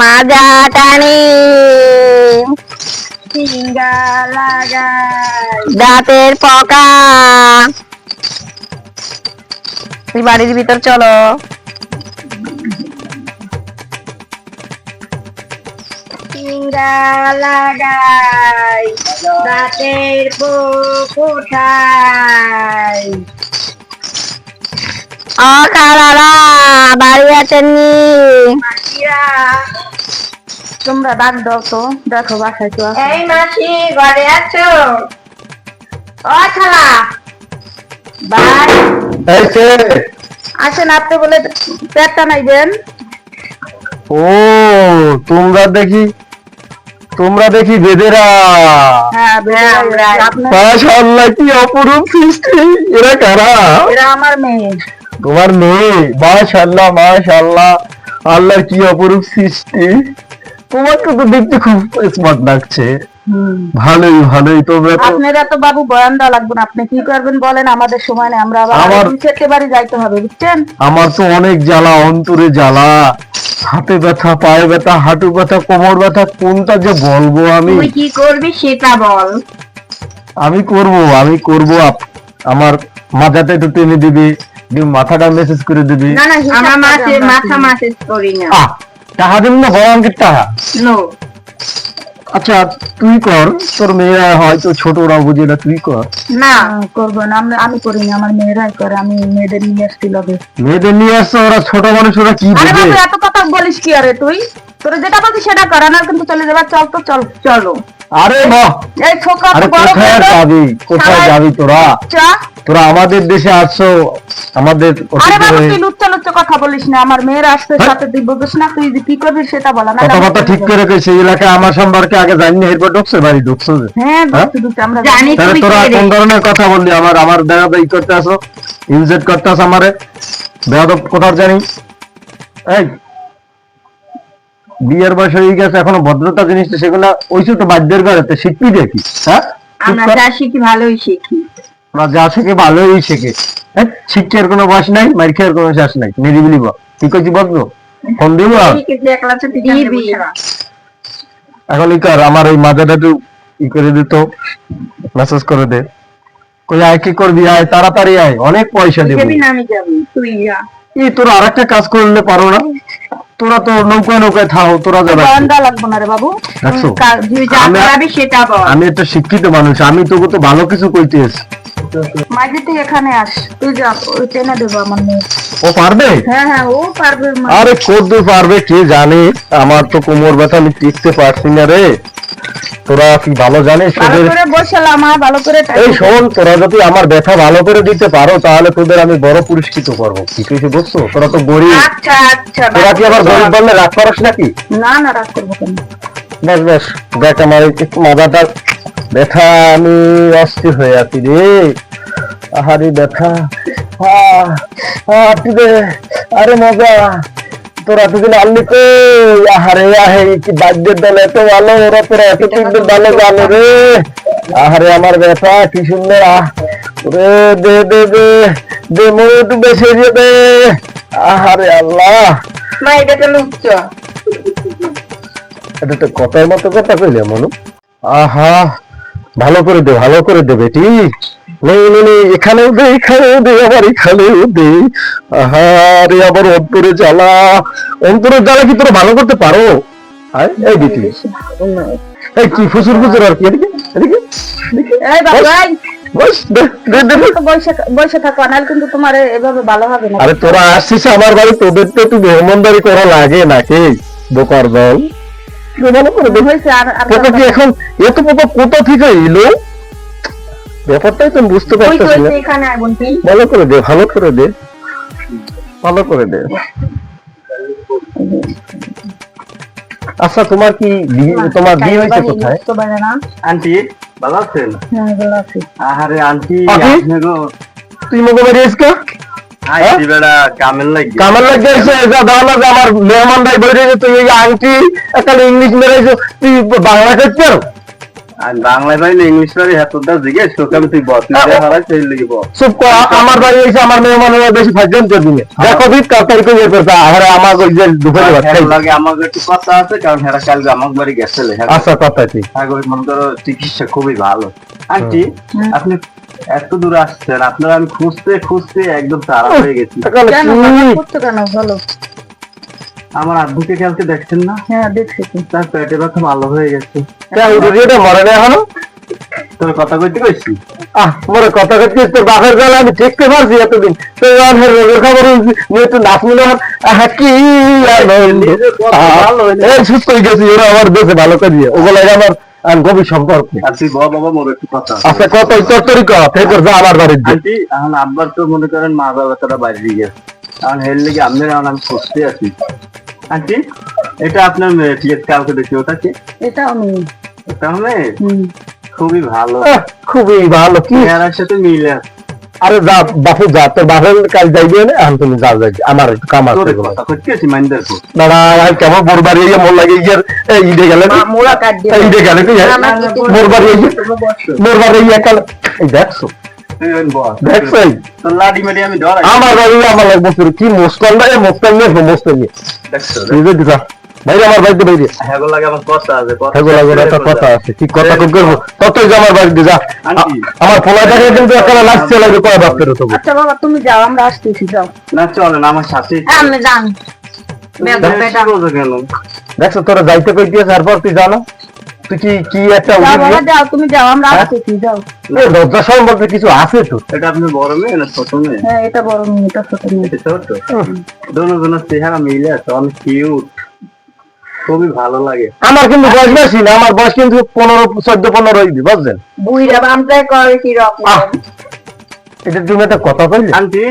মাজা টানি সিঙ্গা লাগাই দাঁতের পকা। তুই বাড়ির ভিতর চলো। লাগাই দাঁতের পোকোঠাই ও বাড়ি তোমরা ডাক দাও তো দেখো বাসায় তো এই মাসি ঘরে আছো? ও খালা এই আসেন আপনি বলে পেটটা নাইবেন ও তোমরা দেখি তোমরা দেখি বেদেরা। হ্যাঁ আমরা মাশাআল্লাহ কি অপরূপ সৃষ্টি। এরা কারা? এরা আমার মেয়ে। তোমার মেয়ে মাশাআল্লাহ মাশাআল্লাহ। আল্লাহর কি অপরূপ সৃষ্টি। তোমাকে তো দেখতে খুব স্মার্ট লাগছে। ভালোই ভালোই। তোমরা তো আপনার এত বাবু বয়ান দেওয়া লাগবে না। আপনি কি করবেন বলেন? আমাদের সময় নেই। আমরা আবার নিচের বাড়ি যাইতে হবে বুঝছেন? আমার তো অনেক জ্বালা অন্তরে জ্বালা। হাতে ব্যথা পায়ে ব্যথা হাঁটু ব্যথা কোমর ব্যথা কোনটা যে বলব আমি? তুই কি করবি সেটা বল। আমি করব আমি করব। আমার মাথাটা একটু টেনে দিবি। দিয়ে মাথাটা মেসেজ করে দিবি। না না আমার করে মাথা দিই। মাসেজ করি না। আহ টাকা দিন না বড় অঙ্কের টাকা? নো আচ্ছা তুই কর তোর মেয়েরা হয়তো ছোট ওরা বুঝে না তুই কর। না। করব না আমি আমি করিনি আমার মেয়েরাই করে আমি মেয়েদের নিয়ে এসছি লবে মেয়েদের নিয়ে আসছে ওরা ছোট মানুষ ওরা কি আরে বুঝে? এত কথা বলিস কি আরে তুই? তোর যেটা বলছিস সেটা কর না কিন্তু চলে যাবার চল তো চল চলো। আরে বাহ। এই ছোকরা আরে কোথায় যাবি? কোথায় যাবি তোরা? তোরা আমাদের দেশে আসছো আমাদের আরে অতিথি তুই লুচ্চা লুচ্চা কথা বলিস না। আমার মেয়েরা আসতে হ্যাঁ? সাথে না? তুই কি করবি সেটা বলা না কথাবার্তা ঠিক করে এলাকায় আমার সম্পর্কে আগে জানি না এরপর ঢুকছে বাড়ি ঢুকছো হ্যাঁ হ্যাঁ? আমরা জানি তুই তোরা কোন ধরনের কথা বললি? আমার আমার দেখা করতে আসো ইনজেক্ট করতে আসো আমারে। বেয়াদব কোথাও জানি? এই বিয়ের বয়স হয়ে গেছে এখনও ভদ্রতা জিনিসটা সেগুলো ওই তো বাদ্যের ঘরে তো শিখবি দেখি হ্যাঁ? আমরা যা শিখি ভালোই শিখি। ওরা যা শেখে ভালোই শেখে। হ্যাঁ শিক্ষার কোনো বয়স নাই মার খেয়ার কোনো শেষ নাই। নিরিবিলি বল। কি করছি বলব ফোন দিব? এখন ই কর আমার ওই মাথাটা একটু ই করে দিত মেসেজ করে দে। কই আয় কি করবি? আয় তাড়াতাড়ি আয় অনেক পয়সা দেবো। তুই যা। এই তোরা আরেকটা কাজ করলে পারো না? তোরা তো নৌকায় নৌকায় থাও তোরা যাবে লাগবো না রে বাবু। আমি- সেটা আমি একটা শিক্ষিত মানুষ আমি তোকে তো ভালো কিছু কইতে এসেছি। মাঝে তুই এখানে আস তুই যা টেনে দেবো আমার মেয়ে। ও পারবে? হ্যাঁ হ্যাঁ ও পারবে। আরে কদ্দূর পারবে কে জানে? আমার তো কোমর ব্যথা আমি টিকতে পারছি না রে। তোরা কি ভালো জানিস তোদের? করে বসালাম মা ভালো করে এই শোন তোরা যদি আমার ব্যথা ভালো করে দিতে পারো তাহলে তোদের আমি বড় পুরস্কৃত করব। কি কিছু বুঝছ? তোরা তো গরিব। আচ্ছা আচ্ছা তোরা কি আবার গরিব বললে রাগ পারস নাকি? না না রাগ করব কেন? বেশ বেশ দেখ আমার একটু মাথাটা ব্যথা আমি অস্থির হয়ে আছি রে। আহারি ব্যথা। আরে মজা। তোরা আহারে আহে কি বাদ্যের দল এত ভালো ওরা তোরা এত কিন্তু ভালো জানে রে। আহারে আমার ব্যথা কি সুন্দর আহ। রে দে দে দে দে মনে একটু বেশি দিয়ে দে। আহারে আল্লাহ। মা এটা তো লুচ্ছ এটা তো কথার মতো কথা কইলে মনু। আহা ভালো করে দে ভালো করে দে বেটি। নেই নেই নেই এখানেও দে এখানেও দে আবার এখানেও দে আহা রে আবার অন্তরে জ্বালা। অন্তরে জ্বালা কি তোরা ভালো করতে পারো? এই এই কি ফুসুর ফুসুর আর কি? এদিকে এদিকে। এই বাবু বস, থাকো নাহলে কিন্তু তোমার এভাবে ভালো হবে না। আরে তোরা আসছিস আমার বাড়ি তোদের তো একটু মেহমানদারি করা লাগে নাকি? বোকার দল। তুই ভালো করে আর এখন এত পোকা কোথা থেকে এলো? ব্যাপারটাই তো বুঝতে ওই পারতেছি না। ভালো করে দে ভালো করে দে। ভালো করে দে। আচ্ছা তোমার কি তোমার বিয়ে হয়েছে কোথায়? তো বাইরে না। আন্টি ভালো আছেন? হ্যাঁ ভালো আছি। আহারে আন্টি? আপনারও তুই মগে বাড়ি এসকা আইটি বেড়া কামেল লাগি। কামাল লাগে এসে যা দাও না যে আমার মেহমান ভাই বলে যে তুই আংটি একটা ইংলিশ মেরেছো তুই বাংলা করতে পারো? আমি বাংলায় পারি না ইংলিশ পারি হ্যাঁ তোর জিজ্ঞেস তোকে আমি তুই বস তুই হারাই সেই লিখে বস। চুপ কর আমার বাড়ি এসে আমার মেয়ে মনে বেশি ফাইজন করে দিবে দেখো দিক তরকারি করে করতে আর আমার ওই যে দুপুরে ভাত খাই। লাগে আমাকে একটু কথা আছে কারণ কালকে আমার বাড়ি গেছে আচ্ছা কথা কি মনে করো চিকিৎসা খুবই ভালো। আন্টি আপনি এত দূর আসছেন আপনার আমি খুঁজতে খুঁজতে একদম তারা হয়ে গেছি। কেন? আমার আব্বুকে কালকে দেখছেন না? হ্যাঁ দেখছি তার পেটে ব্যথা ভালো হয়ে গেছে। কে মরে না এখনও? তোর কথা কইতে কইছি? আহ মোর কথা করছিস তোর বাপের গলা আমি দেখতে পারছি এতদিন। তো আমার রোগের খবর নিয়ে একটু নাচ আহা কি এই সুস্থ হয়ে গেছি ওরা আমার দেশে ভালো করে দিয়ে ওগুলো আমার আর গভীর সম্পর্ক। আর তুই বাবা বাবা মোর একটু কথা আছে। আচ্ছা কত তোর তরি ফের যা আমার বাড়ির এখন আব্বার তো মনে করেন মা বাবাটা বাইরে গেছে। এখন হের লেগে আপনার এখন আমি খুঁজতে আছি। আন্টি এটা আপনার মেয়ে ঠিক আছে কালকে দেখি ওটা কি এটা আমি খুবই ভালো। খুবই ভালো কি? চেহারার সাথে মিলে আরে যা বাপু যা তোর বাপের কাজ যাইবে না এখন তুমি যাও যাই আমার একটু কাম আছে দাঁড়া কেমন মোর ইয়ে মন লাগে ইয়ার এই ঈদে গেলে না? মোড়া কাট দিয়ে ঈদে গেলে তুই বাড়ি ইয়ে এই দেখছ আমার বাড়ি আমার লাগবে কি মুস্কান না মুস্কান নিয়ে মুস্কান নিয়ে দেখছ দিছা বাইরে আমার বাড়িতে বাইরে। হ্যাঁ লাগে আমার কথা আছে কথা হেগুলা একটা কথা আছে। কি কথা কই করব? ততই যে আমার বাড়িতে যা আন্টি। আ- আমার পোলাটাকে কিন্তু একটা লাগছে লাগবে কয় বাপের তো আচ্ছা বাবা তুমি যাও আমরা আসতেছি যাও। না চলে না আমার সাথে। আমি জানি কেন? দেখছ তোরা যাইতে কই দিয়েছে তারপর তুই জানো? তুই কি কি একটা যাও বাবা যাও তুমি যাও আমরা যাও। লজ্জা কিছু আছে তো? এটা আপনি বড় মেয়ে না ছোট মেয়ে? হ্যাঁ এটা বড় মেয়ে এটা ছোট মেয়ে। এটা ছোট? দোনো জনের চেহারা মিলে আছে অনেক কিউট খুবই ভালো লাগে। আমার কিন্তু বয়স বেশি না আমার বয়স কিন্তু পনেরো চোদ্দ পনেরো বুঝলেন? বুইরা বামটাই করে কি রকম। এটা তুমি একটা কথা কইলে? আন্টি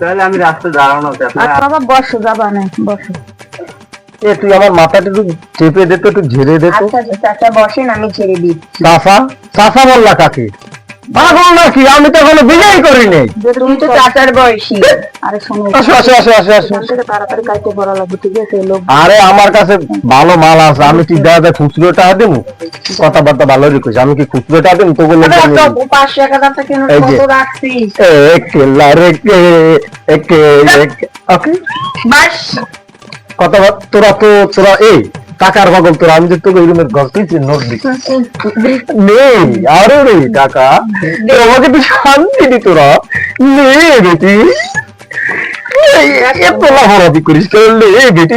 তাহলে আমি রাস্তায় দাঁড়ানো আছে আচ্ছা বাবা বসো যাবা না বসো। এ তুই আমার মাথাটা একটু চেপে দে তো একটু ঝেড়ে দে তো। আচ্ছা আচ্ছা চাচা বসেন আমি দিচ্ছি। চাষা বললা কাকে? পাগল নাকি? আমি তো এখনও বিজয় করি নাই। তুমি তো চাচার বয়সী। আরে শোনো আসো আসো আসো আসো আসো। তাড়াতাড়ি কাইতে পড়া লাগবে ঠিক আছে? লোক আরে আমার কাছে ভালো মাল আছে। আমি ঠিক দেখা যায় খুচরো টাকা দেবো? কথাবার্তা ভালো রেখেছি আমি কি খুচরো টাকা দেবো? আরে একটা পাঁচশো এক হাজার টাকা। কত রাখছি? একলা রেখে একে ওকে বাস। কথা তোরা তো তোরা এই টাকার পাগল তোরা আমি যে তোকে নোট দিস নেই আরও রে টাকা আমাকে একটু শান্তি দি তোরা। নে বেটি। এত করিস কেন? বেটি?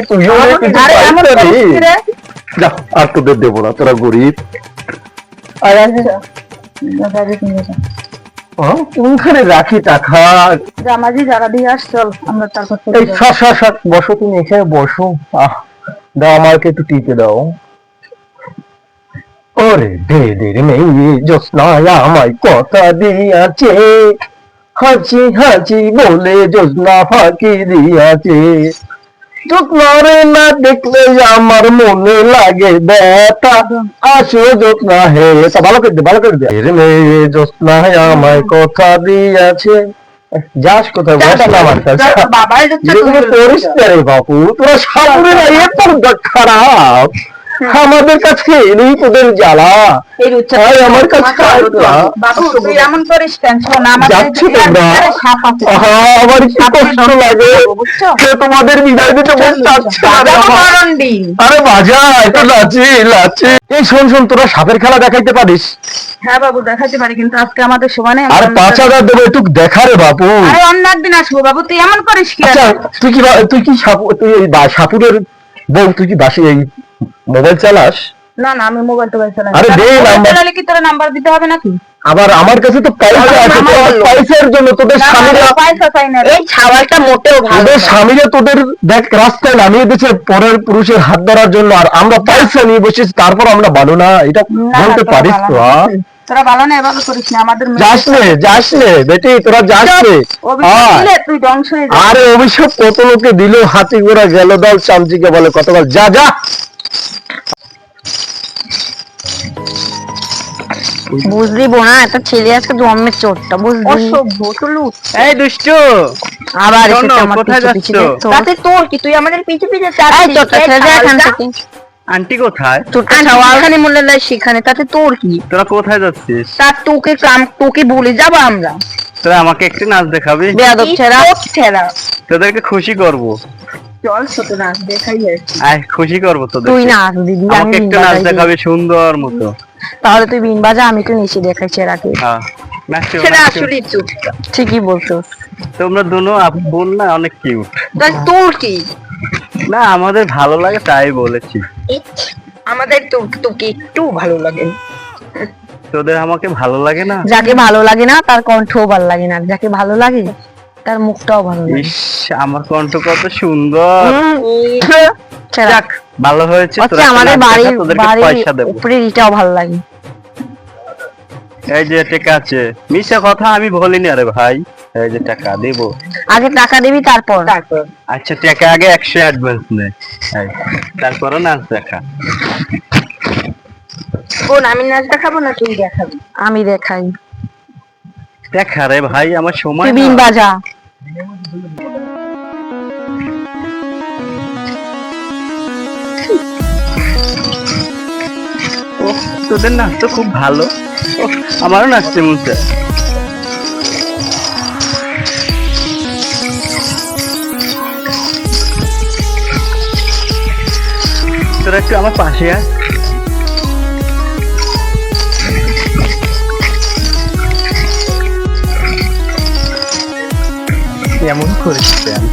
যা আর তোদের দেবো না তোরা গরিব। আর কোনখানে রাখি টাকা। জামাজি যারা দিয়ে আস চল আমরা তারপর এই যাব। সর সর সর বসো তুমি এখানে বসো। আহ দাও আমাকে একটু টিপে দাও। ওরে দে দে রে মেয়ে জোৎস্নায় আমায় কথা দিয়াছে। হাঁচি হাঁচি বলে জোৎস্না ফাঁকি দিয়াছে। জোৎস্নারে না দেখলে আমার মনে লাগে ব্যথা। আসো জোৎস্না হে তা ভালো করে দে ভালো করে দে। রে মেয়ে জোৎস্নায় আমায় কথা দিয়েছে। যাস কোথায় বস না আমার কাছে বাবার যাচ্ছে যেগুলো করিস রে বাপু তোরা সাপুরে না এত খারাপ। আমাদের কাছে এলেই তোদের জ্বালা। এই রুচা আমার কাছে আয় না। বাবু তুই এমন করিস কেন? শোন যাচ্ছি তোমরা। আহা, আমার কি কষ্ট লাগে। তোমাদের বিদায় দিতে আরে বাজা একটু লাচি লাচি। এই শোন শোন তোরা সাপের খেলা দেখাইতে পারিস। হ্যাঁ বাবু দেখাতে পারি কিন্তু আজকে আমাদের সময় নেই আর পাঁচ হাজার দেবো একটু দেখা রে বাপু। আরে অন্য একদিন আসব বাবু তুই এমন করিস কি আচ্ছা তুই কি তুই কি সাপু তুই সাপুরের বউ তুই কি বাসি এই মোবাইল চালাস না না আমি মোবাইল টোবাইল চালাই আরে দে নাম্বার। চালালে কি তোর নাম্বার দিতে হবে নাকি আবার আমার কাছে তো পয়সা আছে। পয়সার জন্য তোদের স্বামীরা পয়সা চাই না। এই ছাওয়ালটা মোটেও ভালো তোদের স্বামীরা তোদের দেখ রাস্তায় নামিয়ে দিচ্ছে পরের পুরুষের হাত ধরার জন্য আর আমরা পয়সা নিয়ে বসেছি তারপর আমরা ভালো না এটা বলতে পারিস তো? তোরা ভালো না এভাবে করিস না আমাদের যাস নে যাস নে বেটি তোরা যাস। দিলে তুই ধ্বংস হয়ে যাবি। আরে অভিশাপ কত লোকে দিল? হাতি ঘোড়া গেল দাও চামচিকে বলে কতবার। যা যা। বুঝলি বোনা একটা ছেলে আজকে জন্মের চোরটা বুঝলি? অসভ্য এই দুষ্টু আবার শোনো, আমার কোথায় পিছে তোর কি? তুই আমাদের পিছে পিছে এই চোরটা ছেড়ে দে এখান থেকে। আন্টি কোথায়? ছাওয়ালখানি মূল্য দেয় সেখানে তাতে তোর কি? তোরা কোথায় যাচ্ছিস? তার তোকে কাম তোকে বলে যাব আমরা। তোরা আমাকে একটু নাচ দেখাবি? বেয়াদব ছেড়া। ছেড়া। তোদেরকে খুশি করব। চল ছোট নাচ দেখাই আয় খুশি করব তোদের তুই না দিদি আমাকে একটু নাচ দেখাবি সুন্দর মতো। তাহলে তুই বিন বাজা আমি তো নিচে দেখাই ছেড়াকে। হ্যাঁ নাচো, ছেড়া আসলে চুপ ঠিকই বলছো। তোমরা দুনো বোন না অনেক কিউট তাই তোর কি? না আমাদের ভালো লাগে তাই বলেছি। আমাদের তো তোকে একটু ভালো লাগে। তোদের আমাকে ভালো লাগে না? যাকে ভালো লাগে না তার কণ্ঠও ভালো লাগে না। যাকে ভালো লাগে তার মুখটাও ভালো লাগে। আমার কণ্ঠ কত সুন্দর। যাক। ভালো হয়েছে তোরা আমাদের বাড়ির বাড়ির উপরে ইটাও ভালো লাগে। এই যে টাকা আছে। মিশা কথা আমি বলিনি আরে ভাই। এই যে টাকা দেবো। আগে টাকা দিবি তারপর। তারপর। আচ্ছা টাকা আগে একশো অ্যাডভান্স নে। তারপরে নাচ দেখা। বোন আমি নাচ দেখাবো না তুই দেখাবি? আমি দেখাই। দেখা রে ভাই আমার সময় তুই বিন বাজা তোদের নাচ তো খুব ভালো। আমারও নাচতে মন চায়। তোরা একটু আমার পাশে আয়। কেমন প্যান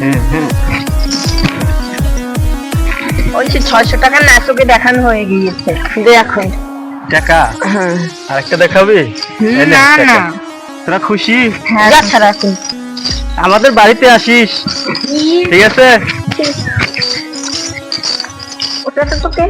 হ্যাঁ হ্যাঁ ওই যে ছয়শো টাকার নাচকে দেখানো হয়ে গিয়েছে। দেখো। টাকা? হ্যাঁ। আরেকটা দেখাবি? না না তোরা খুশি? হ্যাঁ ছাড়া আমাদের বাড়িতে আসিস। ঠিক আছে? ওটা তো তোকে